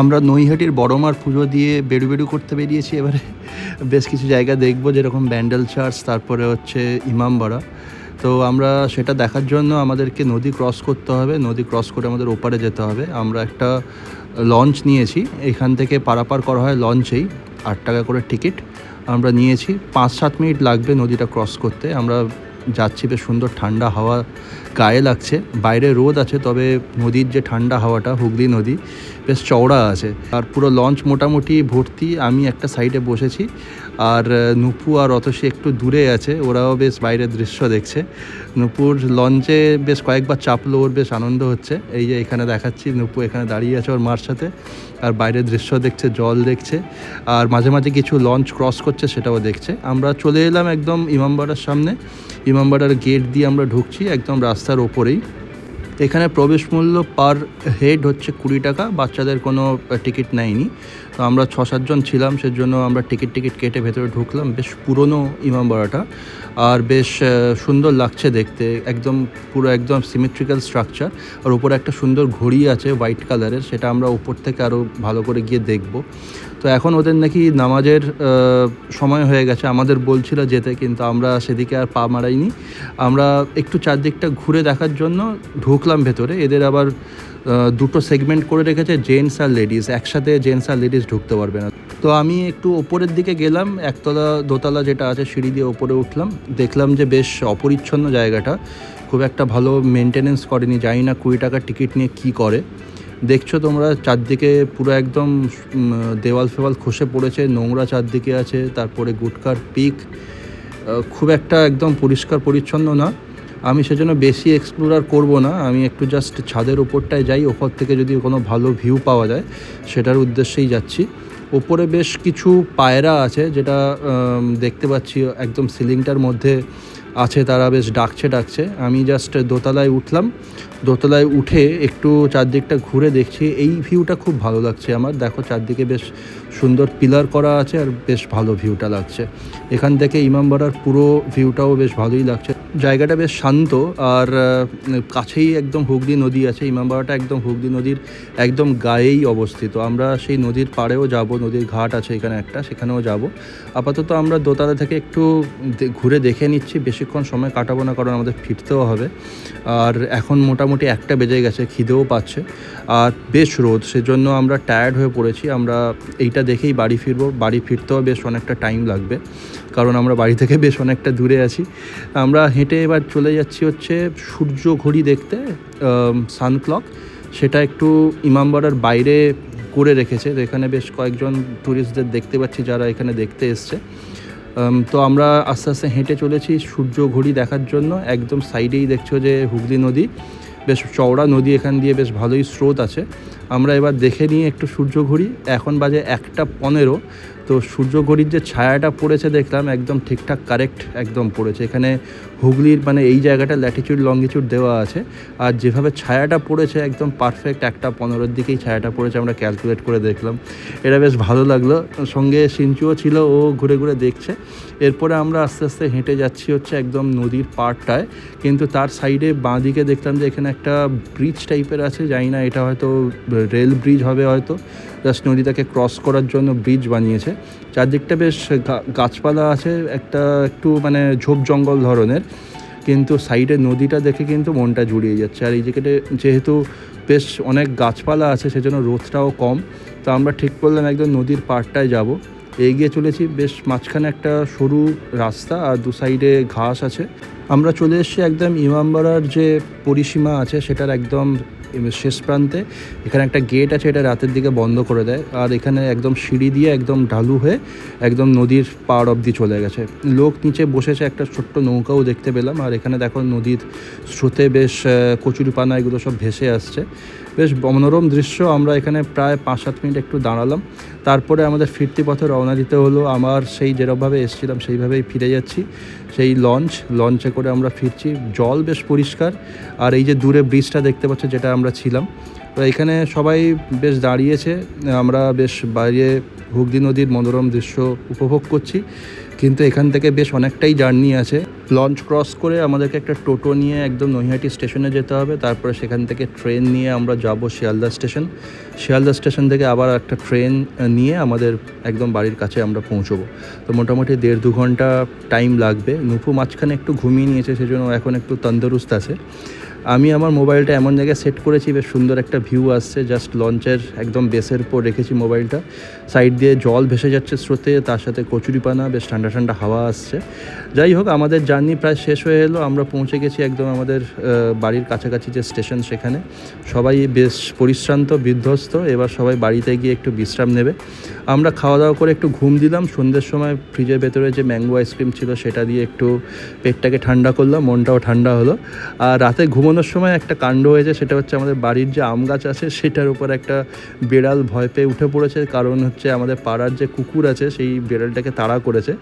আমরা নৈহাটির বড়মার পুজো দিয়ে বেড়ু বেড়ু করতে বেরিয়েছি। এবারে বেশ কিছু জায়গা দেখব, যেরকম ব্যান্ডেল চার্চ, তারপরে হচ্ছে ইমামবাড়া। তো আমরা সেটা দেখার জন্য আমাদেরকে নদী ক্রস করতে হবে। নদী ক্রস করে আমাদের ওপারে যেতে হবে। আমরা একটা লঞ্চ নিয়েছি। এখান থেকে পারাপার করা হয় লঞ্চেই। আট টাকা করে টিকিট আমরা নিয়েছি। পাঁচ সাত মিনিট লাগবে নদীটা ক্রস করতে। আমরা যাচ্ছি, বেশ সুন্দর ঠান্ডা হাওয়া গায়ে লাগছে। বাইরে রোদ আছে, তবে নদীর যে ঠান্ডা হাওয়াটা, হুগলি নদী, বেশ চওড়া আছে। আর পুরো লঞ্চ মোটামুটি ভর্তি, আমি একটা সাইডে বসেছি। আর, নুপু আর অতসী একটু দূরে আছে, ওরাও বেশ বাইরের দৃশ্য দেখছে। নুপুর লঞ্চে বেশ কয়েকবার চাপলো, ওর বেশ আনন্দ হচ্ছে। এই যে এখানে দেখাচ্ছি, নুপু এখানে দাঁড়িয়ে আছে ওর মার সাথে। আর বাইরের দৃশ্য দেখছে, জল দেখছে, আর মাঝে মাঝে কিছু লঞ্চ ক্রস করছে সেটাও দেখছে। আমরা চলে এলাম একদম ইমামবাড়ার সামনে। ইমামবাড়ার গেট দিয়ে আমরা ঢুকছি একদম রাস্তার ওপরেই। এখানে প্রবেশ মূল্য পার হেড হচ্ছে কুড়ি টাকা, বাচ্চাদের কোনো টিকিট নেয়নি। তো আমরা ছ সাতজন ছিলাম, সেজন্য আমরা টিকিট টিকিট কেটে ভেতরে ঢুকলাম। বেশ পুরনো ইমামবাড়াটা আর বেশ সুন্দর লাগছে দেখতে। একদম পুরো একদম সিমেট্রিক্যাল স্ট্রাকচার আর উপরে একটা সুন্দর ঘড়ি আছে হোয়াইট কালারের সেটা আমরা উপর থেকে আরও ভালো করে গিয়ে দেখব। তো এখন ওদের নাকি নামাজের সময় হয়ে গেছে। আমাদের বলছিল যেতে, কিন্তু আমরা সেদিকে আর পা মারাইনি। আমরা একটু চারদিকটা ঘুরে দেখার জন্য ঢুকলাম ভেতরে। এদের আবার দুটো সেগমেন্ট করে রেখেছে জেন্টস আর লেডিস একসাথে জেন্টস আর লেডিস ঢুকতে পারবে না। তো আমি একটু ওপরের দিকে গেলাম, একতলা দোতলা যেটা আছে সিঁড়ি দিয়ে ওপরে উঠলাম। দেখলাম যে বেশ অপরিচ্ছন্ন জায়গাটা। খুব একটা ভালো মেনটেনেন্স করেনি, জানি না কুড়ি টাকার টিকিট নিয়ে কী করে। দেখছ তোমরা, চারদিকে পুরো একদম দেওয়াল ফেওয়াল খসে পড়েছে, নোংরা চারদিকে আছে, তারপরে গুটকার পিক খুব একটা একদম পরিষ্কার পরিচ্ছন্ন না। আমি সেজন্য বেশি এক্সপ্লোর আর করব না। আমি একটু জাস্ট ছাদের ওপরটায় যাই, ওপর থেকে যদি কোনো ভালো ভিউ পাওয়া যায়, সেটার উদ্দেশ্যেই যাচ্ছি। ওপরে বেশ কিছু পায়রা আছে, যেটা দেখতে পাচ্ছি, একদম সিলিংটার মধ্যে আছে, তারা বেশ ডাকছে ডাকছে। আমি জাস্ট দোতলায় উঠলাম। দোতলায় উঠে একটু চারদিকটা ঘুরে দেখছি। এই ভিউটা খুব ভালো লাগছে আমার। দেখো, চারদিকে বেশ সুন্দর পিলার করা আছে আর বেশ ভালো ভিউটা লাগছে। এখান থেকে ইমামবাড়ার পুরো ভিউটাও বেশ ভালোই লাগছে। জায়গাটা বেশ শান্ত আর কাছেই একদম হুগলি নদী আছে। ইমামবাড়াটা একদম হুগলি নদীর একদম গায়েই অবস্থিত। আমরা সেই নদীর পাড়েও যাব, নদীর ঘাট আছে এখানে একটা, সেখানেও যাব। আপাতত আমরা দোতলা থেকে একটু ঘুরে দেখে নিচ্ছি। বেশিক্ষণ সময় কাটাবো না, কারণ আমাদের ফিরতেও হবে। আর এখন মোটামুটি একটা বেজে গেছে, খিদেও পাচ্ছে। আর বেশ রোদ, সেজন্য আমরা টায়ার্ড হয়ে পড়েছি। আমরা এইটা দেখেই বাড়ি ফিরবো। বাড়ি ফিরতেও বেশ অনেকটা টাইম লাগবে, কারণ আমরা বাড়ি থেকে বেশ অনেকটা দূরে আছি। আমরা হেঁটে এবার চলে যাচ্ছি হচ্ছে সূর্য ঘড়ি দেখতে সানক্লক সেটা একটু ইমামবাড়ার বাইরে করে রেখেছে। তো এখানে বেশ কয়েকজন ট্যুরিস্টদের দেখতে পাচ্ছি যারা এখানে দেখতে এসছে। তো আমরা আস্তে আস্তে হেঁটে চলেছি সূর্য ঘড়ি দেখার জন্য। একদম সাইডেই দেখছ যে হুগলি নদী। বেশ চওড়া নদী এখান দিয়ে বেশ ভালোই স্রোত আছে। আমরা এবার দেখে নিই একটু সূর্য ঘড়ি। এখন বাজে একটা পনেরো। তো সূর্য ঘড়ির যে ছায়াটা পড়েছে দেখলাম, একদম ঠিকঠাক কারেক্ট একদম পড়েছে। এখানে হুগলির মানে এই জায়গাটা ল্যাটিচিউড লঙ্গিচিউড দেওয়া আছে। আর যেভাবে ছায়াটা পড়েছে, একদম পারফেক্ট একটা পনেরোর দিকেই ছায়াটা পড়েছে, আমরা ক্যালকুলেট করে দেখলাম। এটা বেশ ভালো লাগল। সঙ্গে সিঞ্চুও ছিল, ও ঘুরে ঘুরে দেখছে। এরপরে আমরা আস্তে আস্তে হেঁটে যাচ্ছি হচ্ছে একদম নদীর পাড়টায়। কিন্তু তার সাইডে বাঁ দিকে দেখলাম যে এখানে একটা ব্রিজ টাইপের আছে, জানি না, এটা হয়তো রেল ব্রিজ হবে হয়তো। জাস্ট নদীটাকে ক্রস করার জন্য ব্রিজ বানিয়েছে। চারদিকটা বেশ গাছপালা আছে, একটা একটু মানে ঝোপ জঙ্গল ধরনের, কিন্তু সাইডে নদীটা দেখে কিন্তু মনটা জুড়িয়ে যাচ্ছে। আর এই জায়গাটা যেহেতু বেশ অনেক গাছপালা আছে, সেজন্য রোদটাও কম। তো আমরা ঠিক করলাম একদম নদীর পাড়টায় যাব। এগিয়ে চলেছি বেশ মাঝখানে একটা সরু রাস্তা, আর দু সাইডে ঘাস আছে। আমরা চলে এসেছি একদম ইমামবাড়ার যে পরিসীমা আছে, সেটার একদম শেষ প্রান্তে। এখানে একটা গেট আছে, এটা রাতের দিকে বন্ধ করে দেয়। আর এখানে একদম সিঁড়ি দিয়ে একদম ঢালু হয়ে একদম নদীর পাড় অবধি চলে গেছে। লোক নিচে বসেছে, একটা ছোট্ট নৌকাও দেখতে পেলাম। আর এখানে দেখো নদীর স্রোতে বেশ কচুরিপানা, এগুলো সব ভেসে আসছে। বেশ মনোরম দৃশ্য। আমরা এখানে প্রায় পাঁচ সাত মিনিট একটু দাঁড়ালাম। তারপরে আমাদের ফিরতি পথে রওনা দিতে হলো। আমার সেই যেরকমভাবে এসেছিলাম, সেইভাবেই ফিরে যাচ্ছি। সেই লঞ্চ, লঞ্চে করে আমরা ফিরছি। জল বেশ পরিষ্কার। আর এই যে দূরে ব্রিজটা দেখতে পাচ্ছ, যেটা আমরা ছিলাম। তো এখানে সবাই বেশ দাঁড়িয়েছে। আমরা বেশ বাইরে হুগলি নদীর মনোরম দৃশ্য উপভোগ করছি। কিন্তু এখান থেকে বেশ অনেকটাই জার্নি আছে। লঞ্চ ক্রস করে আমাদেরকে একটা টোটো নিয়ে একদম নৈহাটি স্টেশনে যেতে হবে। তারপরে সেখান থেকে ট্রেন নিয়ে আমরা যাব শিয়ালদা স্টেশন। শিয়ালদা স্টেশন থেকে আবার একটা ট্রেন নিয়ে আমাদের একদম বাড়ির কাছে আমরা পৌঁছবো। তো মোটামুটি দেড় দু ঘণ্টা টাইম লাগবে। নুপু মাঝখানে একটু ঘুমিয়ে নিয়েছে, সেজন্য এখন একটু তন্দুরুস্ত আছে। আমি আমার মোবাইলটা এমন জায়গায় সেট করেছি, বেশ সুন্দর একটা ভিউ আসছে জাস্ট লঞ্চের একদম বেসের উপর রেখেছি মোবাইলটা। সাইড দিয়ে জল ভেসে যাচ্ছে স্রোতে, তার সাথে কচুরিপানা, বেশ ঠান্ডা ঠান্ডা হাওয়া আসছে। যাই হোক, আমাদের জার্নি প্রায় শেষ হয়ে এলো, আমরা পৌঁছে গেছি একদম আমাদের বাড়ির কাছাকাছি যে স্টেশন সেখানে। সবাই বেশ পরিশ্রান্ত, বিধ্বস্ত, এবার সবাই বাড়িতে গিয়ে একটু বিশ্রাম নেবে। আমরা খাওয়া দাওয়া করে একটু ঘুম দিলাম, সন্ধ্যের সময় ফ্রিজের ভেতরে যে ম্যাঙ্গো আইসক্রিম ছিল, সেটা দিয়ে একটু পেটটাকে ঠান্ডা করলাম, মনটাও ঠান্ডা হলো। আর রাতে ঘুমানোর সময় একটা কাণ্ড হয়েছে সেটা হচ্ছে আমাদের বাড়ির যে আম গাছ আছে, সেটার উপর একটা বেড়াল ভয় পেয়ে উঠে পড়েছে। কারণ হচ্ছে আমাদের পাড়ার যে কুকুর আছে, সেই বেড়ালটাকে তাড়া করেছে।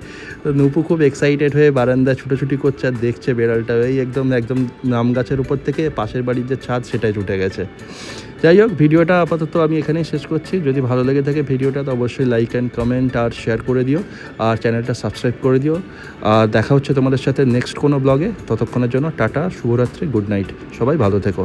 তো নুপু খুব এক্সাইটেড হয়ে বারান্দায় ছুটোছুটি করছে আর দেখছে বেড়ালটা। এই একদম একদম আম গাছের উপর থেকে পাশের বাড়ির যে ছাদ, সেটাই ছুটে গেছে। যাই হোক, ভিডিওটা আপাতত আমি এখানেই শেষ করছি। যদি ভালো লেগে থাকে ভিডিওটা, তো অবশ্যই লাইক অ্যান্ড কমেন্ট আর শেয়ার করে দিও। আর চ্যানেলটা সাবস্ক্রাইব করে দিও। আর দেখা হচ্ছে তোমাদের সাথে নেক্সট কোনো ব্লগে ততক্ষণের জন্য টাটা, শুভরাত্রি গুড নাইট সবাই ভালো থেকো।